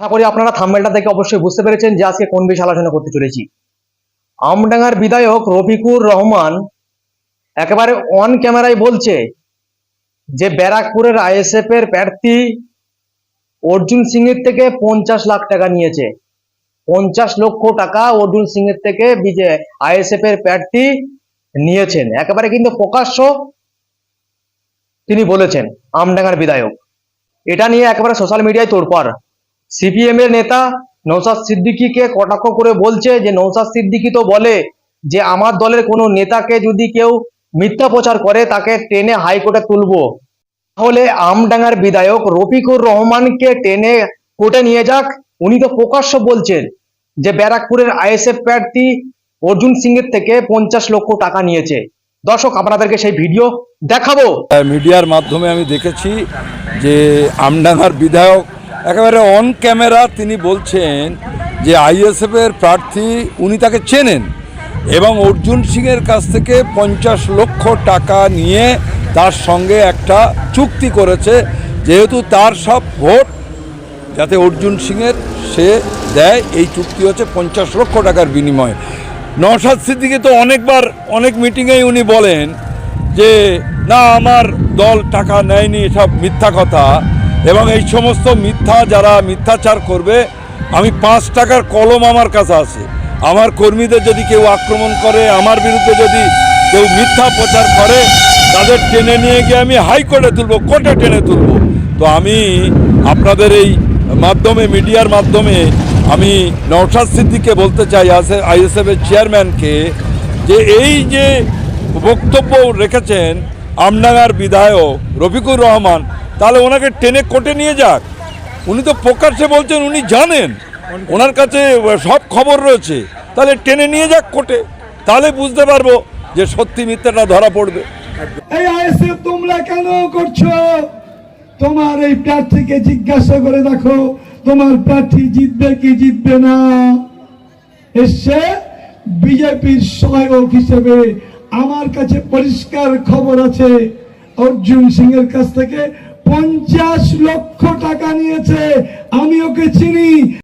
আশা করি আপনারা থাম্বেলটা দেখে অবশ্যই বুঝতে পেরেছেন যে আজকে কোন বিষয়ে আলোচনা করতে চলেছি। আমডাঙ্গার বিধায়ক রফিকুর রহমান একেবারে অন ক্যামেরায় বলছে যে ব্যারাকপুরের আইএসএফ এর প্রার্থী অর্জুন সিং এর থেকে পঞ্চাশ লাখ টাকা নিয়েছে। পঞ্চাশ লক্ষ টাকা অর্জুন সিং এর থেকে আইএসএফ এর প্রার্থী নিয়েছেন। একেবারে কিন্তু প্রকাশ্য তিনি বলেছেন, আমডাঙ্গার বিধায়ক। এটা নিয়ে একেবারে সোশ্যাল মিডিয়ায় তোড়পাড়। সিপিএম এর নেতা নৌসাদ সিদ্দিকীকে কটাক্ষ করে বলছে যে নৌসাদ সিদ্দিকি তো বলে যে, আমার দলের কোনো নেতাকে যদি কেউ মিথ্যা প্রচার করে, তাকে টেনে হাইকোর্টে তুলবো। তাহলে আমডাঙ্গার বিধায়ক রফিকুর রহমানকে টেনে কোর্টে নিয়ে যাক। উনি তো প্রকাশ্য বলছেন যে, ব্যারাকপুরের আইএসএফ প্রার্থী অর্জুন সিং এর থেকে পঞ্চাশ লক্ষ টাকা নিয়েছে। দর্শক, আপনাদেরকে সেই ভিডিও দেখাবো। মিডিয়ার মাধ্যমে আমি দেখেছি যে, আমডাঙ্গার বিধায়ক একেবারে অন ক্যামেরা তিনি বলছেন যে আইএসএফের প্রার্থী উনি তাকে চেনেন এবং অর্জুন সিংয়ের কাছ থেকে পঞ্চাশ লক্ষ টাকা নিয়ে তার সঙ্গে একটা চুক্তি করেছে, যেহেতু তার সব ভোট যাতে অর্জুন সিংয়ের সে দেয়, এই চুক্তি হচ্ছে পঞ্চাশ লক্ষ টাকার বিনিময়ে। নওশাদ সিদ্দিকে তো অনেকবার, অনেক মিটিংয়েই উনি বলেন যে, না, আমার দল টাকা নেয়নি, এসব মিথ্যা কথা। এবং এই সমস্ত মিথ্যা যারা মিথ্যাচার করবে, আমি পাঁচ টাকার কলম আমার কাছে আছে। আমার কর্মীদের যদি কেউ আক্রমণ করে, আমার বিরুদ্ধে যদি কেউ মিথ্যা প্রচার করে, তাদের টেনে নিয়ে গিয়ে আমি হাইকোর্টে তুলবো, কোর্টে টেনে তুলবো। তো আমি আপনাদের এই মাধ্যমে, মিডিয়ার মাধ্যমে আমি নওশাদ সিদ্দিককে বলতে চাই আইএসএফ এর চেয়ারম্যানকে, যে এই যে বক্তব্য রেখেছেন আমডাঙ্গার বিধায়ক রফিকুর রহমান তাহলে ওনাকে টেনে কোর্টে নিয়ে যাক। উনি তো প্রকাশ্যে বলছেন, উনি জানেন। ওনার কাছে সব খবর রয়েছে। তাহলে টেনে নিয়ে যাক কোর্টে তাহলে বুঝতে পারব যে সত্যি মিথ্যাটা ধরা পড়বে। তোমরা কেন করছ? তোমার এই প্রার্থীকে জিজ্ঞাসা করে দেখো, তোমার প্রার্থী জিতবে কি জিতবে না? এসছে বিজেপির সহায়ক হিসেবে। আমার কাছে পরিষ্কার খবর আছে, অর্জুন সিং এর কাছ থেকে। পঞ্চাশ লক্ষ টাকা নিয়েছে। আমি ওকে চিনি।